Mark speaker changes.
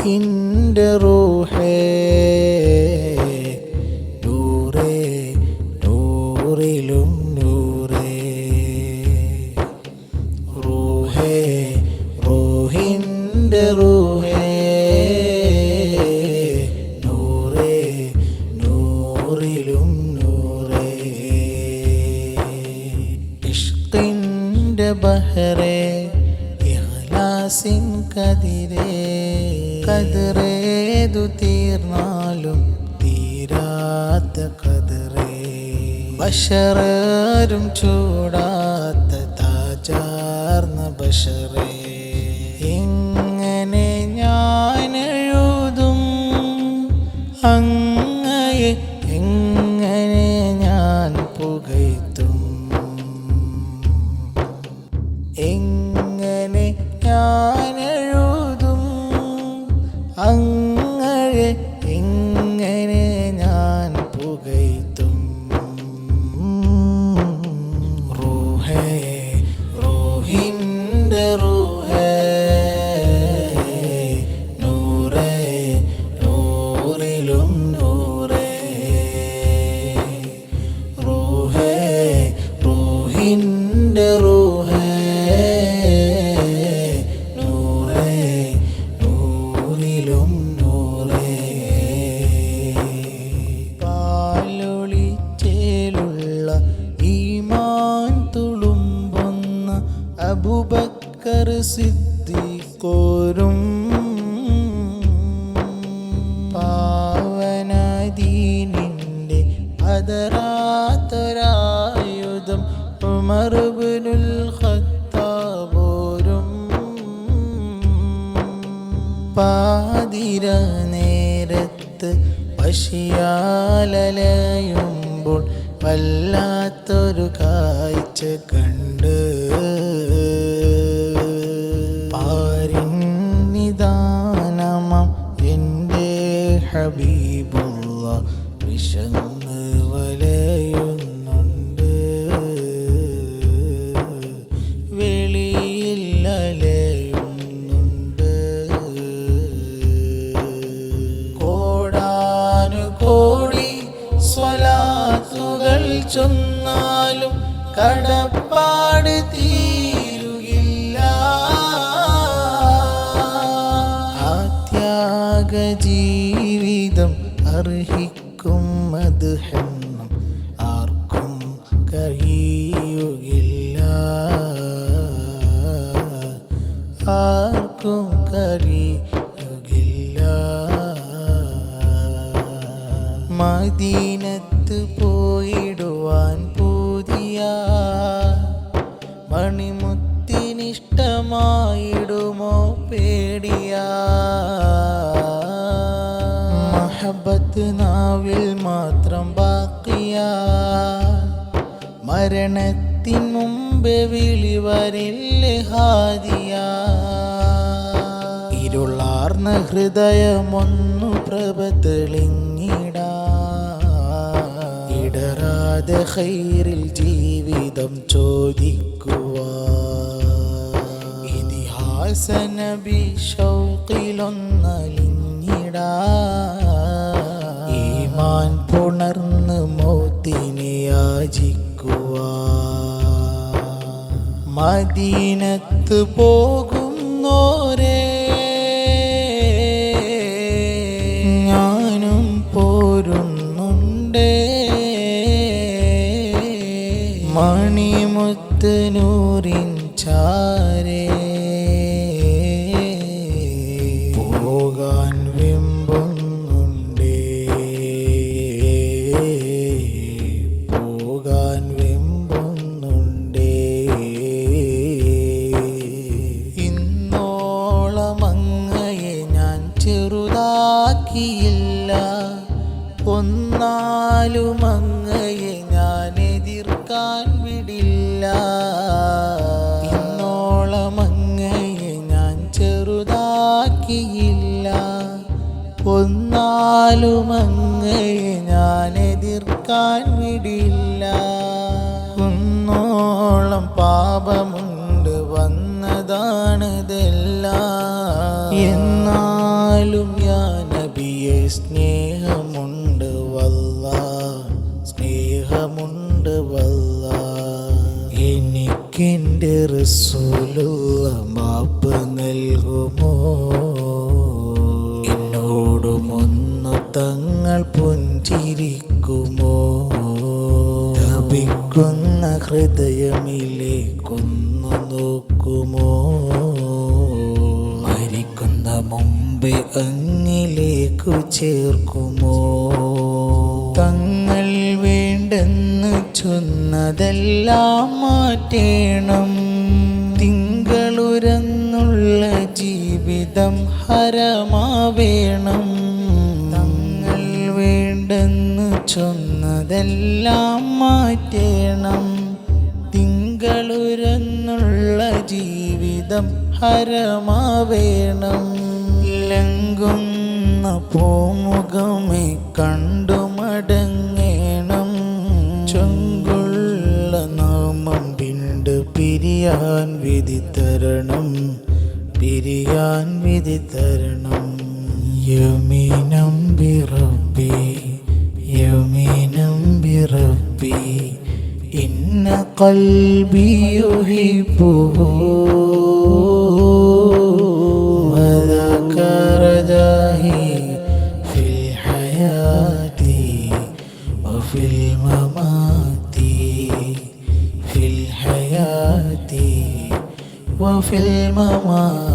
Speaker 1: റൂഹിന്റെ റൂഹേ. നൂറേ നൂറിലും നൂറേ. റൂഹേ റൂഹിന്റെ റൂഹേ. നൂറേ നൂറിലും നൂറേ. ഇഷ്കിന്റെ ബഹറേ. ഇഖ്ലാസിൻ കതിരേ കതിറേതു തീർന്നാലും തീരാത്ത കതിറേ ബഷറും ചൂടാത്ത താജാർന്ന ബഷറേ. എങ്ങനെ ഞാൻ എഴുതും അങ്ങയെ അങ്ങയെ അബുബക്കർ സിദ്ധിക്കോരും പാവനദീനിന്റെ അതരാത്തൊരായുധം ഉമർബിനുൽ ഖത്താബോരും പാതിര നേരത്ത് പശിയാലലയുമ്പോൾ വല്ലാത്തൊരു കാഴ്ച കണ്ട് പാരിൻ നിദാനമാം എന്റെ ഹബീബുള്ള വിശന്ന് ചൊന്നാലും കടപ്പാട് തീരുകില്ല. ആത്യാഗ ത്യാഗ ജീവിതം അർഹിക്കും മധുഹം ആർക്കും കഴിയുകില്ല. ആർക്കും കഴിയുകില്ല. മദീനത്ത് പോയിടുവാൻ പൂതിയ. മണിമുത്തിനിഷ്ടമായിടുമോ പേടിയ. മഹബത്ത് നാവിൽ മാത്രം ബാക്കിയ. മരണത്തിൻ മുമ്പ് വിളി വരില്ലേ ഹാദിയ. ഇരുളാർന്ന ഹൃദയമൊന്നു പ്രഭ തെളിഞ്ഞിടാ ഇടറാതെ ഹൈറിൽ ജീവിതം ചോദിക്കുവാ ഇതിഹാസ നബി ഷൗക്കിലൊന്നലിഞ്ഞിടാ ഈമാൻ പുണർന്ന് മോത്തിനെ യാചിക്കുവാ മദീനത്ത് പോകുന്നോരേ. ഞാനും പോരുന്നുണ്ടേ. മണിമുത്ത് നൂറിൻ ചാരേ. പോകാൻ വെമ്പുന്നുണ്ടേ. പോകാൻ ഞാൻ ചെറുതാക്കിയില്ല. ഒന്നാലും അങ്ങയെ ഞാൻ എതിർക്കാൻ വിടില്ല. ഇന്നോളം അങ്ങയെ ഞാൻ ചെറുതാക്കിയില്ല. ഒന്നാലും അങ്ങയെ ഞാൻ എതിർക്കാൻ വിടില്ല. ഒന്നോളം പാപമുണ്ട് വന്നതാണിതെല്ലാം. എന്നാലും എനിക്കെന്റെ റസൂലുള്ള മാപ്പ് നൽകുമോ? എന്നോടുമൊന്നു തങ്ങൾ പുഞ്ചിരിക്കുമോ? ലഭിക്കുന്ന ഹൃദയമിലേക്കൊന്നു നോക്കുമോ? മരിക്കുന്ന മുമ്പേ അങ്ങിലേക്കു ചേർക്കുമോ? തങ്ങൾ ചൊന്നതെല്ലാം മാറ്റേണം. തിങ്കളുരന്നുള്ള ജീവിതം ഹരമാവേണം. തങ്ങൾ വേണ്ടെന്ന് ചൊന്നതെല്ലാം മാറ്റേണം. തിങ്കളുരന്നുള്ള ജീവിതം ഹരമാവേണം. ലങ്കുന്ന പോമുഖമേ കണ്ടു പിരിയാൻ വിധിതരണം പിരിയാൻ വിധിതരണം യുമീനം ബിറബി യുമീനം ബിറബി ഇന്ന കൽബി യുഹിബ്ബുഹു الحياة وفي الممات